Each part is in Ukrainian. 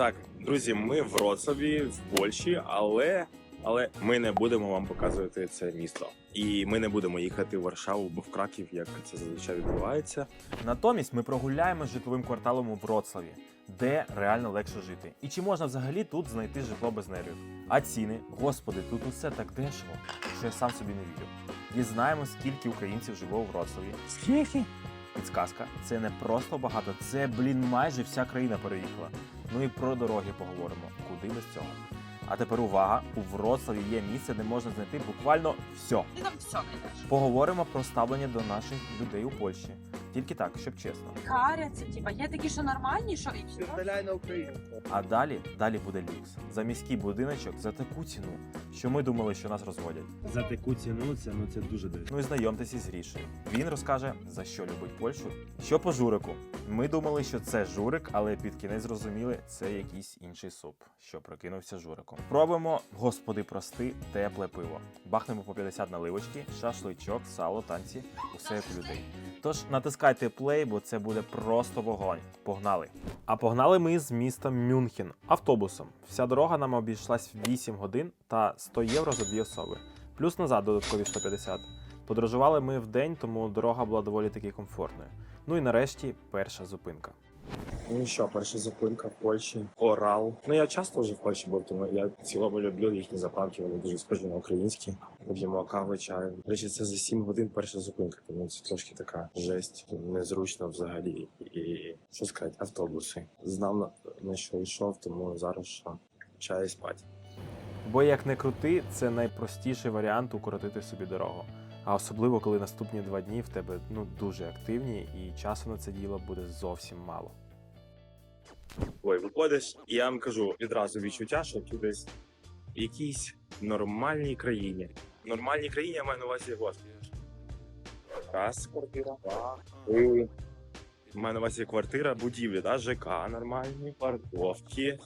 Так, друзі, ми в Вроцлаві, в Польщі, але, але ми не будемо вам показувати це місто. І ми не будемо їхати в Варшаву або в Краків, як це зазвичай відбувається. Натомість ми прогуляємо житловим кварталом у Вроцлаві, де реально легше жити. І чи можна взагалі тут знайти житло без нервів? А ціни, господи, тут усе так дешево, що я сам собі не вірю. Дізнаємо, скільки українців живе у Вроцлаві. Скільки? Підсказка, це не просто багато, це, блін, майже вся країна переїхала. Ну і про дороги поговоримо. Куди без цього? А тепер увага! У Вроцлаві є місце, де можна знайти буквально все. Ти там все знайдеш. Поговоримо про ставлення до наших людей у Польщі. Тільки так, щоб чесно. Це типа, є такі, що нормальні, що і Стріляй на Україну. А далі, далі буде люкс. За міський будиночок за таку ціну, що ми думали, що нас розводять. За таку ціну це ну це дуже дешево. Ну і знайомтеся з Грішею. Він розкаже, за що любить Польщу. Що по журику. Ми думали, що це журик, але під кінець зрозуміли, це якийсь інший суп, що прокинувся журиком. Пробуємо, господи, прости, тепле пиво. Бахнемо по 50 наливочки, шашличок, сало, танці, усе як у людей. Тож натискайте плей, бо це буде просто вогонь. Погнали! А погнали ми з міста Мюнхен автобусом. Вся дорога нам обійшлась 8 годин та 100 євро за дві особи. Плюс назад додаткові 150. Подорожували ми в день, тому дорога була доволі таки комфортною. Ну і нарешті перша зупинка. Ну що, перша зупинка в Польщі. Орал. Ну я часто вже в Польщі був, тому я в цілому люблю їхні заправки, вони дуже схожі на українські. П'ємо кави, чаю. Речі, це за 7 годин перша зупинка, тому це трошки така жесть, незручно взагалі. І що сказати, автобуси. Знав на, на що йшов, тому зараз що чай і спать. Бо як не крути, це найпростіший варіант укоротити собі дорогу. А особливо, коли наступні два дні в тебе ну дуже активні і часу на це діло буде зовсім мало. Ой, виходиш, і я вам кажу відразу відчуття, що ти десь в якійсь нормальній країні. В нормальній країні я маю на увазі от. Раз квартира, два, три. Мене на увазі квартира, будівлі, да? ЖК нормальні, парковки.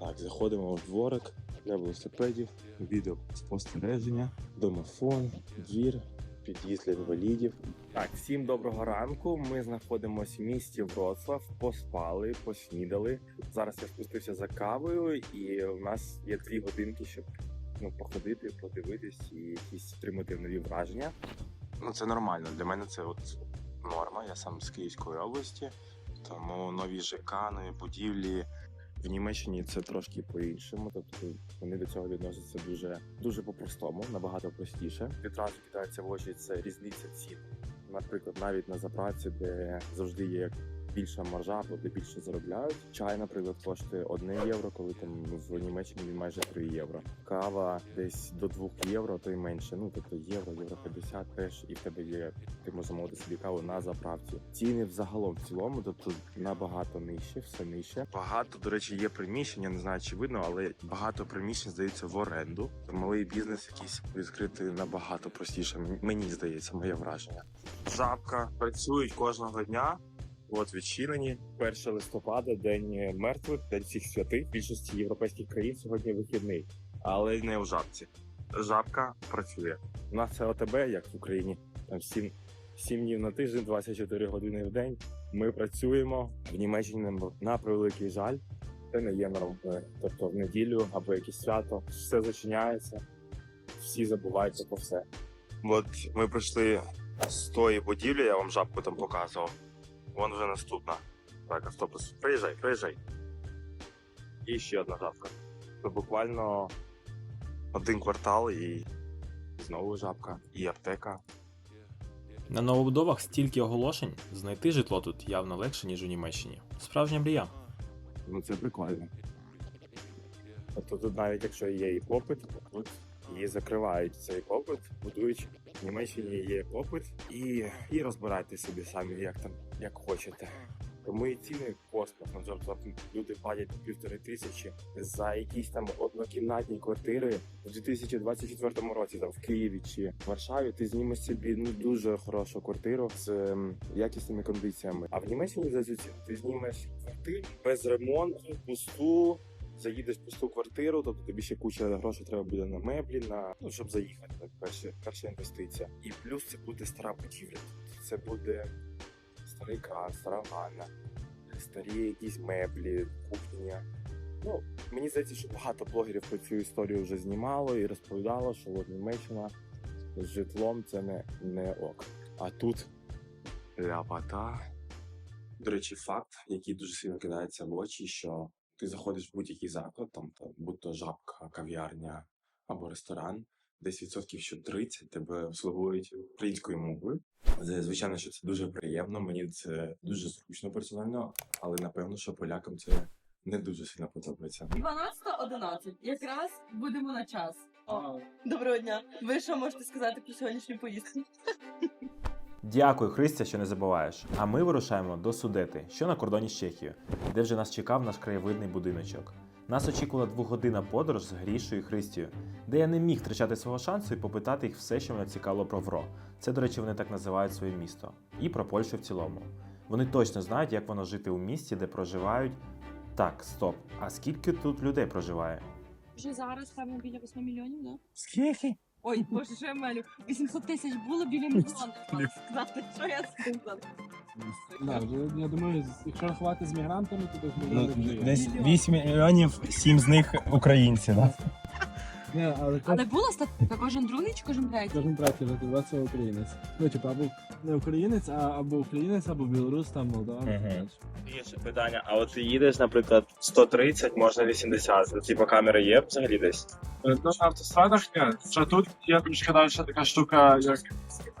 Так, заходимо в дворик для велосипедів, відеоспостереження, домофон, двір, під'їзд для інвалідів. Так, всім доброго ранку. Ми знаходимося в місті Вроцлав, поспали, поснідали. Зараз я спустився за кавою, і у нас є дві годинки, щоб ну, походити, подивитись і якісь отримати нові враження. Ну це нормально. Для мене це от норма. Я сам з Київської області, тому нові ЖК, нові будівлі. В Німеччині це трошки по-іншому, тобто вони до цього відносяться дуже дуже по-простому, набагато простіше. Відразу кидається в очі це різниця цін. Наприклад, навіть на заправці, де завжди є більша маржа, де більше заробляють. Чай, наприклад, коштує 1 євро, коли там в Німеччині він майже 3 євро. Кава десь до 2 євро, то й менше. Ну тобто євро, євро 50 теж, і в тебе є. Ти можеш замовити собі каву на заправці. Ціни взагалом в цілому, тобто набагато нижче, все нижче. Багато, до речі, є приміщення, не знаю, чи видно, але багато приміщень здається в оренду. Малий бізнес якийсь відкрити набагато простіше. Мені здається, моє враження. Жабка працюють кожного дня. От відчинені 1 листопада, день мертвих, день всіх святих. Більшості європейських країн сьогодні вихідний, але не у жабці. Жабка працює. У нас це ОТБ, як в Україні, там 7, 7 днів на тиждень, 24 години в день. Ми працюємо в Німеччині на превеликий жаль. Це не є норм. Тобто в неділю або якесь свято все зачиняється, всі забуваються про все. От ми прийшли з тої будівлі, я вам жабку там показував. Вон вже наступна. Так, автобус. Приїжджай, приїжджай. І ще одна жабка. Це буквально один квартал і знову жабка, і аптека. На новобудовах стільки оголошень, знайти житло тут явно легше, ніж у Німеччині. Справжня мрія. Ну це прикольно. Тобто тут навіть якщо є і попит, тут її закривають цей попит, будують в Німеччині є попит і, і розбирайте собі самі, як там як хочете. Тому і ціни космосно. Тобто люди платять півтори тисячі за якісь там однокімнатні квартири в 2024 році, там в Києві чи в Варшаві. Ти знімеш собі ну дуже хорошу квартиру з ем, якісними кондиціями. А в Німеччині за цю ти знімеш квартиру без ремонту, пусту. Заїдеш в пусту квартиру, тобто тобі ще куча грошей треба буде на меблі, на ну щоб заїхати. Так, перша, перша інвестиція. І плюс це буде стара будівля. Тобто Це буде старий кран, стара ванна, старі якісь меблі, кухня. Ну, мені здається, що багато блогерів про цю історію вже знімало і розповідало, що от Німеччина з житлом це не, не ок. А тут ляпота. До речі, факт, який дуже сильно кидається в очі, що ти заходиш в будь-який заклад, там, там будь то жабка, кав'ярня або ресторан, десь відсотків що 30 тебе обслуговують українською мовою. Звичайно, що це дуже приємно, мені це дуже зручно персонально, але напевно, що полякам це не дуже сильно подобається. 12.11. Якраз будемо на час. Доброго дня. Ви що можете сказати про сьогоднішню поїздку? Дякую, Христя, що не забуваєш. А ми вирушаємо до Судети, що на кордоні з Чехією, де вже нас чекав наш краєвидний будиночок. Нас очікувала двогодинна подорож з Грішою і Христією, де я не міг втрачати свого шансу і попитати їх все, що мене цікавило про ВРО. Це, до речі, вони так називають своє місто. І про Польщу в цілому. Вони точно знають, як воно жити у місті, де проживають. Так, стоп. А скільки тут людей проживає? Вже зараз там біля 8 мільйонів, да? Скільки? Ой, боже, що я мелю. 800 тисяч було біля мільйона. Сказати, що я сказала. Да, вже, я думаю, якщо рахувати з мігрантами, то десь Ну, вже є. десь 8 мільйонів, 7 з них українці, да? Ні, але Але була статистика, кожен другий чи кожен третій? кожен третій це українець. Ну, типу, або не українець, а або українець, або білорус, там Молдова. Мгм. Є ще питання, а от ти їдеш, наприклад, 130, можна 80, типу камери є взагалі десь? Ну, на автострадах ні. Ще тут є трошки далі така штука, як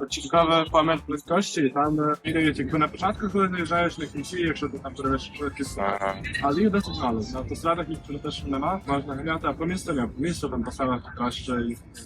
чітковий пам'ять близькості, і там е, міряють, якби на початку, коли заїжджаєш на кінці, якщо ти там перевищиш швидкість. Ага. Але їх досить мало. На автострадах їх про те, нема, можна ганяти, а по місту ні. По місту там по селах краще їх ганяти.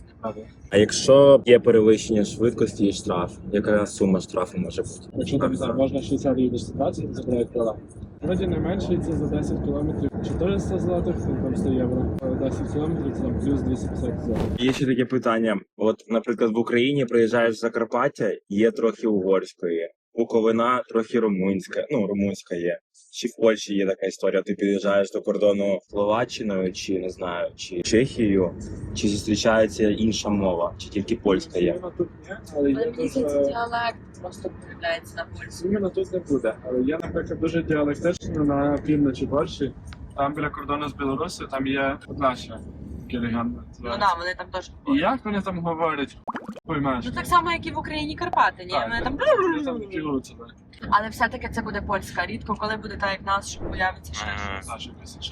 А якщо є перевищення швидкості і штраф, яка сума штрафу може бути? Якщо там не знаю, можна 60 їдеш 120, забирають права. Вроді найменший це за 10 кілометрів 400 злотих, це там 100 євро. А 10 кілометрів це там плюс 250 злотих. Є ще таке питання. От, наприклад, в Україні приїжджаєш в Закарпаття, є трохи угорської, Буковина трохи румунська, ну румунська є. Чи в Польщі є така історія? Ти під'їжджаєш до кордону Словаччиною, чи не знаю, чи Чехією, чи зустрічається інша мова, чи тільки польська є? Але діалект просто проявляється на польську. Іменно тут не буде. Але я, наприклад, дуже діалектично на півночі Польщі. Там біля кордону з Білорусі, там є одна ще легенда. Ну да, вони там теж. І як вони там говорять? Поймеш. Ну так само, як і в Україні Карпати, ні? Вони там. Вони там фігуються, так. Але все-таки це буде польська. Рідко, коли буде так, як нас, що появиться ще щось.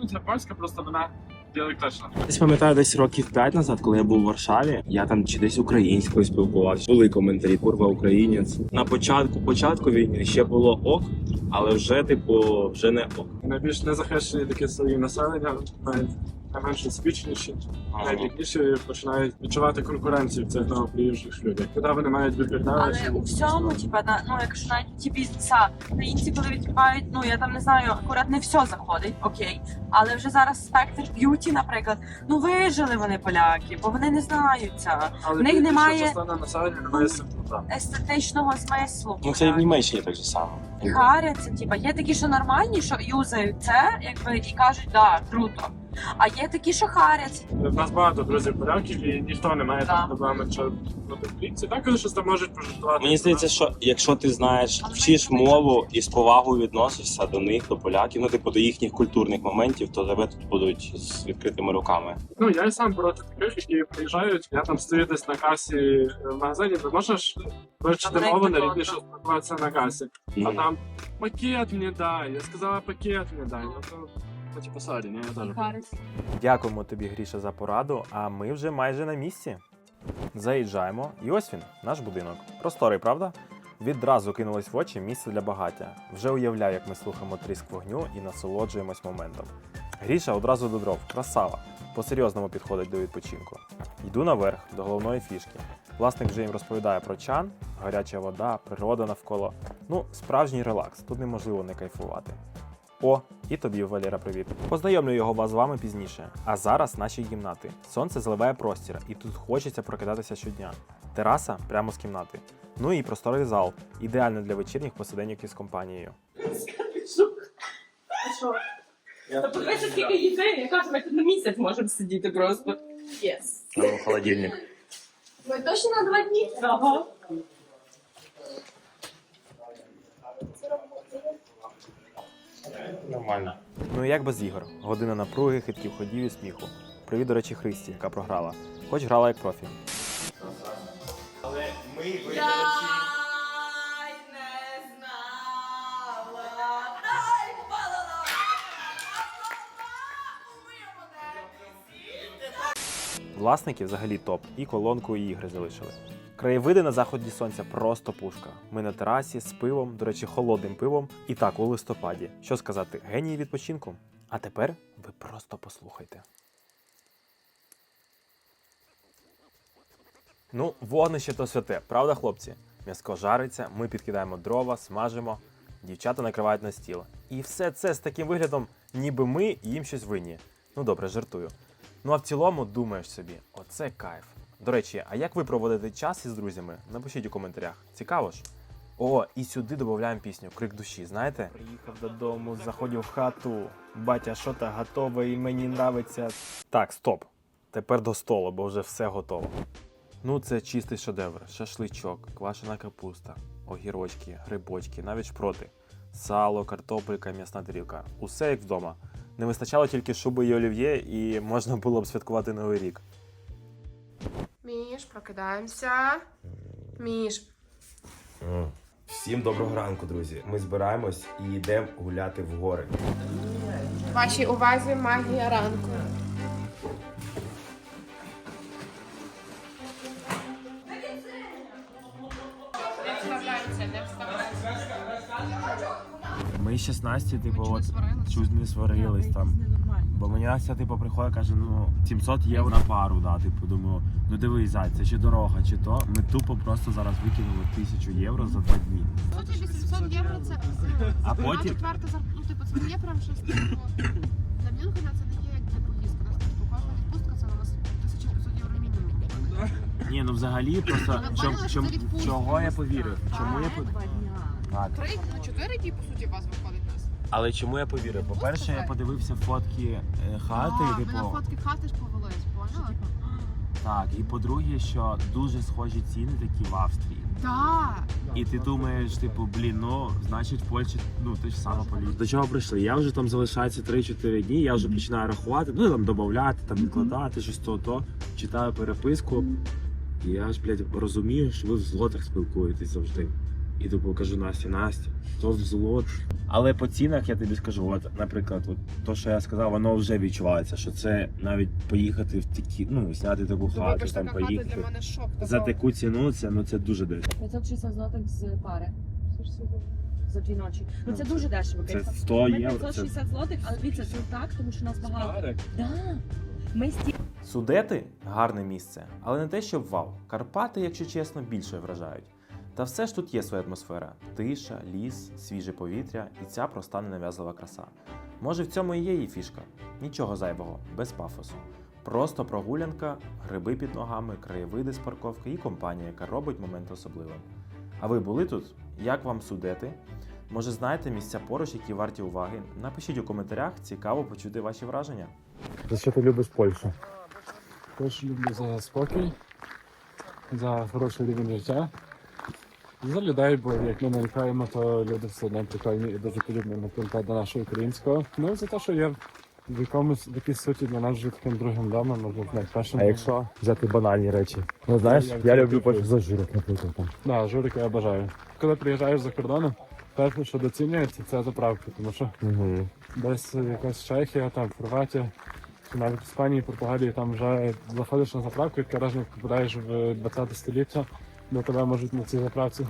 Ну, це польська, просто вона діалектична. Десь пам'ятаю, десь років 5 назад, коли я був у Варшаві, я там чи десь українською спілкувався. Були коментарі, курва українець. На початку, початку війни ще було ок, але вже, типу, вже не ок. Найбільш незахищені такі свої населення, навіть найменш успішніші, найбідніші починають відчувати конкуренцію в цих новоприїжджих людей. Куди вони мають відповідати? Але у всьому, типа, на ну якщо навіть ті бізнеса, українці, коли відкривають, ну я там не знаю, акурат не все заходить, окей. Але вже зараз спектр б'юті, наприклад, ну вижили вони поляки, бо вони не знаються Але в них більша немає- частина населення немає естетичного смислу. Ну це і в Німеччині так же само. Харяться, типа, є такі, що нормальні, що юзають це, якби і кажуть, да, круто. А є такі, що харяться. В нас багато друзів поляків і ніхто не має Так. там проблеми, що проти поліції. Так, що там можуть пожартувати. Мені здається, що якщо ти знаєш, Але вчиш мову і з повагою відносишся до них, до поляків, ну типу до їхніх культурних моментів, то тебе тут будуть з відкритими руками. Ну я і сам проти таких, які приїжджають. Я там стою десь на касі е, в магазині. Ти можеш вивчити Добре, мову на рівні, що спілкуватися на касі. А Ну, там пакет мені дай. Я сказала пакет мені дай. Ну то ну, типу, сорі, ні, я теж. Дякуємо тобі, Гріша, за пораду. А ми вже майже на місці. Заїжджаємо, і ось він, наш будинок. Просторий, правда? Відразу кинулось в очі місце для багаття. Вже уявляю, як ми слухаємо тріск вогню і насолоджуємось моментом. Гріша одразу до дров, красава. По-серйозному підходить до відпочинку. Йду наверх, до головної фішки. Власник вже їм розповідає про чан, гаряча вода, природа навколо. Ну, справжній релакс, тут неможливо не кайфувати. О, і тобі, Валера, привіт. Познайомлю його вас з вами пізніше. А зараз наші кімнати. Сонце заливає простір, і тут хочеться прокидатися щодня. Тераса прямо з кімнати. Ну і просторий зал, ідеально для вечірніх посиденьок із компанією. Та подивися, скільки їди, я кажу, ми тут на місяць можемо сидіти просто. Єс. Ну, холодильник. Ми точно на два дні? Ага. Нормально. Ну і як без ігор? Година напруги, хитків ходів і сміху. Привіт, до речі, Христі, яка програла. Хоч грала як профі. Але ми Я й не знала, дай палала, Власники взагалі топ, і колонку, і ігри залишили. Краєвиди на заході сонця просто пушка. Ми на терасі з пивом, до речі, холодним пивом, і так у листопаді. Що сказати, генії відпочинку? А тепер ви просто послухайте. Ну, вогнище то святе, правда, хлопці? М'яско жариться, ми підкидаємо дрова, смажимо, дівчата накривають на стіл. І все це з таким виглядом, ніби ми їм щось винні. Ну добре, жартую. Ну а в цілому думаєш собі, оце кайф. До речі, а як ви проводите час із друзями? Напишіть у коментарях. Цікаво ж. О, і сюди додаємо пісню Крик душі, знаєте? Приїхав додому, заходив в хату. Батя, що то готове і мені нравиться. Так, стоп. Тепер до столу, бо вже все готово. Ну, це чистий шедевр. Шашличок, квашена капуста, огірочки, грибочки, навіть шпроти, сало, картопелька, м'ясна тарілка. Усе як вдома. Не вистачало тільки шуби і олів'є, і можна було б святкувати новий рік. Міш, прокидаємося. Міш, Всім доброго ранку, друзі. Ми збираємось і йдемо гуляти в гори. вашій увазі магія ранку. З 16, типу, от чуть не сварились там. Бо мені Настя, типу, приходить, каже, ну 700 євро на пару, да, типу, думаю, ну дивись, зай, це чи дорога, чи то. Ми тупо просто зараз викинули тисячу євро за два дні. Ну, тобі 700 євро це А потім- четверта зарплата. Ну, типу, це не є прям щось типу. Для Мюнхена це не є як для поїздки. У нас типу, кожна відпустка це у нас 1500 євро мінімум. Ні, ну взагалі просто чом, чом, чого я повірив? Чому я повірив? Три, ну чотири дні, по суті, вас. Але чому я повірив? По-перше, я подивився фотки е, хати, а, типу, фотки хати ж повелись, поняла? так. І по-друге, що дуже схожі ціни такі в Австрії. Так. І ти думаєш, типу, блін, ну значить в Польщі ну те ж саме політ. До чого прийшли? Я вже там залишається 3-4 дні, я вже починаю рахувати, ну там додати, там відкладати, щось то, то читаю переписку. І я ж, блядь, розумію, що ви в злотах спілкуєтесь завжди. І типу кажу Насті, Настя, то в злот. Але по цінах я тобі скажу, от, наприклад, от то, що я сказав, воно вже відчувається, що це навіть поїхати в такі, ну, зняти таку хату, Вибач, там така хата поїхати. для мене шок. За такого. таку ціну це ну це дуже дешево. 560 злотих з пари. За дві ночі. Ну це дуже дешево. Це звісно. 100 Ми євро. Це 560 злотих, але дивіться, це так, тому що нас багато. Да. Ми сті... Судети гарне місце, але не те, щоб вау. Карпати, якщо чесно, більше вражають. Та все ж тут є своя атмосфера: тиша, ліс, свіже повітря і ця проста ненав'язлива краса. Може, в цьому і є її фішка. Нічого зайвого, без пафосу. Просто прогулянка, гриби під ногами, краєвиди з парковки і компанія, яка робить момент особливим. А ви були тут? Як вам судети? Може, знаєте місця поруч, які варті уваги? Напишіть у коментарях, цікаво почути ваші враження. За що ти любиш Польщу? Теж люблю за спокій, за хороший рівень життя. За людей, бо як ми нарікаємо, то люди все одно прикольні і дуже подібні наприклад до нашого українського. Ну за те, що є в якомусь в якійсь суті для нас вже таким другим домом, можна навіть першим. А якщо взяти банальні речі? Ну знаєш, Я- я я люблю Польщу за жирок, наприклад. Там. Да, журика я бажаю. Коли приїжджаєш за кордоном, перше, що доцінюється, це заправки, тому що Угу. десь якась Чехія, там Хорватія, чи навіть Іспанії, Португалії, там вже заходиш на заправку, і враження, попадаєш в 20 століття, до тебе можуть на цій заправці.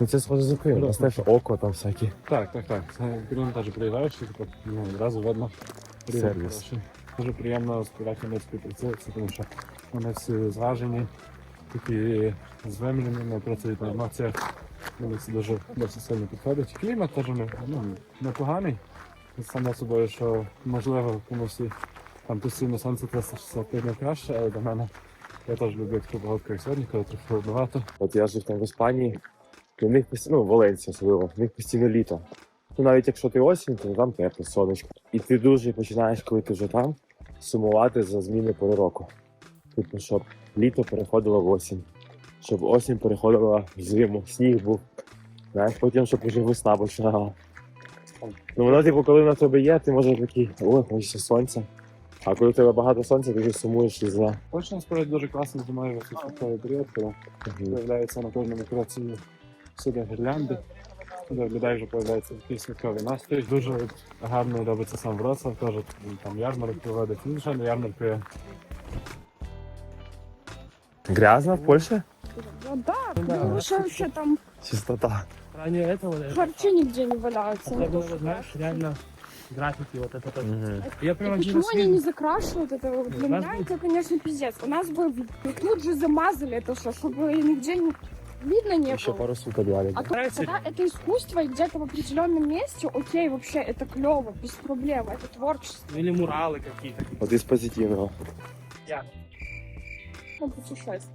Ну це схоже з Україною, Просто. знаєш, око там всякі. Так, так, так. Це Крим теж приїжджаєш, і типу, ну, одразу видно. Сервіс. Дуже приємно з поляками співпрацюватися, тому що вони всі зважені, такі звемлені, не працюють на емоціях. Вони всі дуже досить сильно підходять. Клімат теж не, ну, непоганий. Саме собою, що можливо комусь і там постійно сонце 365 не краще, але до мене я теж люблю таку як сьогодні, коли трохи холодновато. От я жив там в Іспанії, в них постійно, ну, в Валенції особливо, в них постійно літо. Ну навіть якщо ти осінь, то там тепло, сонечко. І ти дуже починаєш, коли ти вже там, сумувати за зміни пори року. Типу, щоб літо переходило в осінь, щоб осінь переходила в зиму, сніг був. Знаєш, потім, щоб вже весна починала. Ну воно, типу, коли на тебе є, ти може такий, о, хочеться сонця. А коли у тебе багато сонця, ти вже сумуєш і зла. Польща насправді дуже класно зимою святковий період, коли з'являється на кожному кроці всюди гірлянди. В людей вже появляється такий святковий настрій. Дуже гарно робиться сам Вроцлав, теж там ярмарок проводить. Звичайно, ярмарки Грязно в Польщі? Ну да, потому что вообще там Чистота. Ранее этого, харчи нигде не валяются. особенно, знаешь, реально граффити вот это. Угу. Я прям И один почему раз они видел. не закрашивают это? Вот Для нас меня будет- это, конечно, пиздец. У нас бы в- тут же замазали это все, чтобы нигде не видно не было. пару суток дали. А то, когда это искусство и где-то в определенном месте, окей, вообще это клево, без проблем, это творчество. Ну, Или муралы какие-то. От із позитивного. Ну, путешествовать.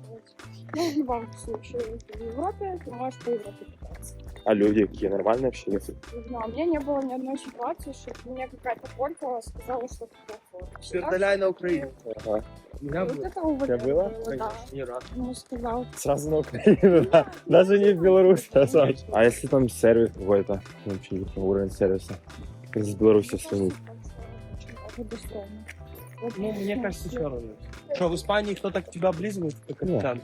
Ну, в любом случае, в Европе ты можешь по Европе кататься. А люди які нормальні общаються? Не знаю, у меня не было ни одной ситуации, чтобы мне какая-то полька сказала, что это плохое. Пердаляй на Украину. Ага. У меня Вот было. это у Тебя было? да. Не раз. Ему сказал. Сразу на Украину, да. Даже не в Беларусь, а Саш. А если там сервис какой-то? Вообще не знаю, уровень сервиса. Как с Беларуси сравнить? Это достойно. Вот Ну, мне ну, кажется, все. все равно. Что, в Испании кто так тебя облизывает, как капитан?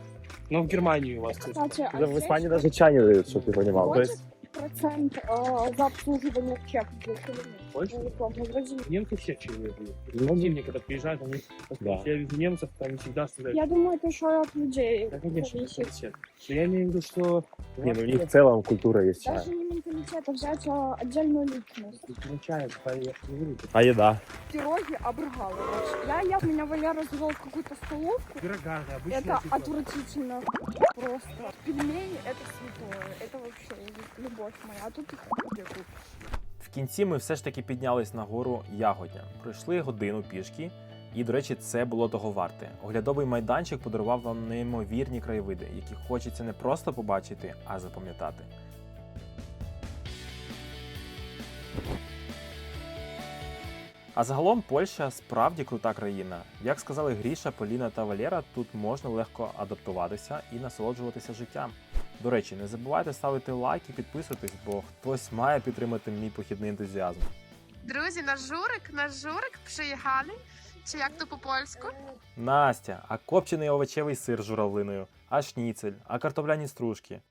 Но в Германии у вас тут. Кстати, а Да в здесь Испании даже чай не дают, чтобы ты понимал. То есть, процент э, за обслуживание в чек будет или нет? Польша? Вроде нет. Немцы все чаевые дают. ну, Зимние, когда приезжают, они... Да. Я вижу немцев, они всегда оставляют. Я думаю, это еще от людей Да, конечно, менталитет. Но я имею в виду, что... не, ну у них в целом культура есть чай. Даже не менталитет, а взять а, отдельную личность. Ну, не говорю. А еда? Пироги обрыгала. Я, я, меня Валера завел в какую-то столовку. Пирога, да, обычно. Это типа, отвратительно. Просто. Пельмени это святое. Это вообще любовь моя. А тут их бегут. В кінці ми все ж таки піднялись на гору Ягодня. Пройшли годину пішки, і, до речі, це було того варте. Оглядовий майданчик подарував вам неймовірні краєвиди, які хочеться не просто побачити, а запам'ятати. А загалом Польща справді крута країна. Як сказали Гріша, Поліна та Валера, тут можна легко адаптуватися і насолоджуватися життям. До речі, не забувайте ставити лайк і підписуватись, бо хтось має підтримати мій похідний ентузіазм. Друзі, наш журик, наш журик приїхали. Чи як то по-польську? Настя, а копчений овочевий сир з журавлиною, а шніцель, а картопляні стружки.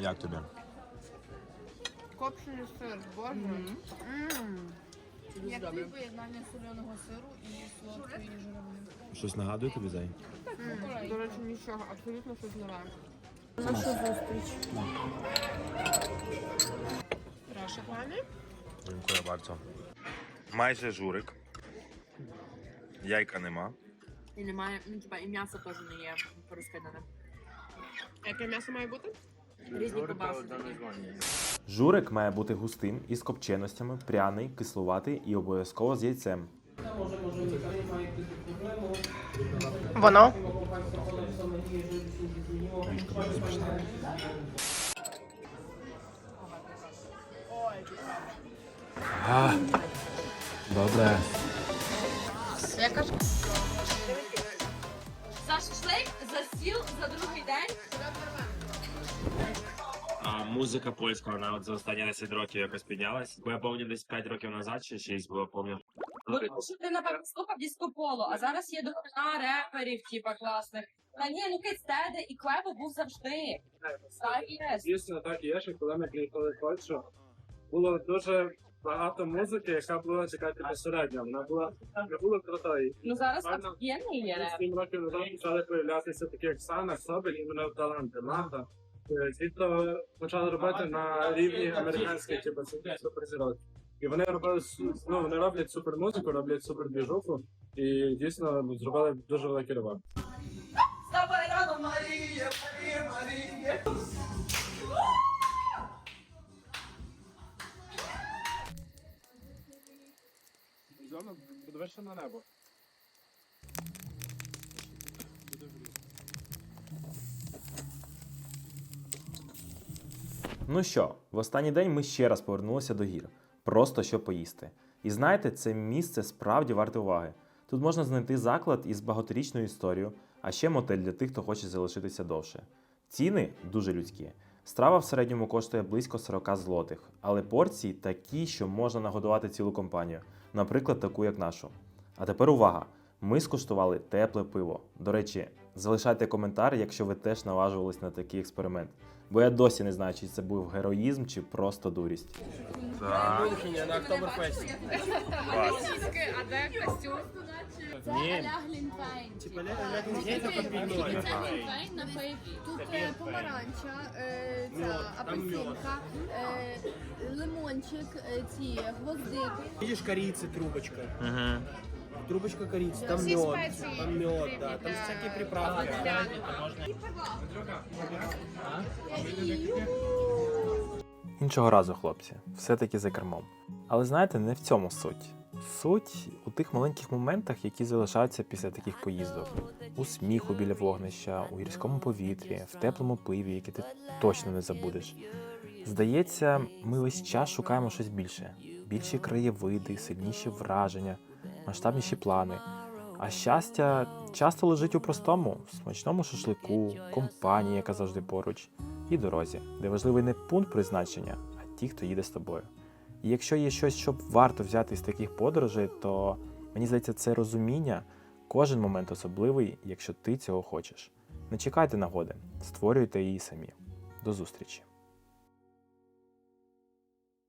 Як тобі? Копчений сир, боже. Як поєднання соленого сиру і солодкої журавлини. Щось нагадує тобі зай? До речі, нічого, абсолютно щось нове. Нашу зустріч. Прошу, пані. Дякую bardzo. Майже журик. Яйка нема. І немає, ну типа і м'ясо теж не є порозкидане. Яке м'ясо має бути? Різні кобаси. Журик має бути густим із копченостями, пряний, кислуватий і обов'язково з яйцем. Воно. Добре. Я кажу. За шашлик, за стіл, за другий день. Музика польська, вона от за останні 10 років якось піднялась. Бо я пам'ятаю десь 5 років назад чи 6, бо я пам'ятаю. Бо тому що ти напевно слухав диско поло, а зараз є дохрена реперів, типа класних. Та ні, ну Кецтеде і Клево був завжди. Так і є. Дійсно, так і є, що коли ми приїхали в Польщу, було дуже багато музики, яка була така типу середня. Вона була не було крутої. Ну зараз Правильно. офігенний є реп. Сім років назад почали появлятися такі як Сана, Собель, іменно таланти, Манда. Ті, хто почали робити на рівні американських, типу, суперзірок. І вони робили ну, вони роблять супермузику, роблять супер двіжуху, і дійсно зробили дуже великий ривок. Подивишся на небо. Ну що, в останній день ми ще раз повернулися до гір, просто щоб поїсти. І знаєте, це місце справді варте уваги. Тут можна знайти заклад із багаторічною історією, а ще мотель для тих, хто хоче залишитися довше. Ціни дуже людські. Страва в середньому коштує близько 40 злотих, але порції такі, що можна нагодувати цілу компанію, наприклад, таку як нашу. А тепер увага! Ми скуштували тепле пиво. До речі, залишайте коментар, якщо ви теж наважувались на такий експеримент. Бо я досі не знаю, чи це був героїзм, чи просто дурість. Так. на Октоберфесті. А де костюм? Це а-ля Глінтвейн. Це. Глінтвейн напій. Тут е, помаранча, е, ця Мьод, апельсинка, е, лимончик, ці гвоздики. Видишь, корицы трубочка. Трубочка корицы, там мед, там мед, да, там всякие приправки. Іншого разу, хлопці, все-таки за кермом. Але знаєте, не в цьому суть. Суть у тих маленьких моментах, які залишаються після таких поїздок: у сміху біля вогнища, у гірському повітрі, в теплому пиві, яке ти точно не забудеш. Здається, ми весь час шукаємо щось більше: більші краєвиди, сильніші враження, масштабніші плани. А щастя часто лежить у простому, смачному шашлику, компанії, яка завжди поруч, і дорозі, де важливий не пункт призначення, а ті, хто їде з тобою. І якщо є щось, що варто взяти з таких подорожей, то мені здається, це розуміння, кожен момент особливий, якщо ти цього хочеш. Не чекайте нагоди, створюйте її самі. До зустрічі!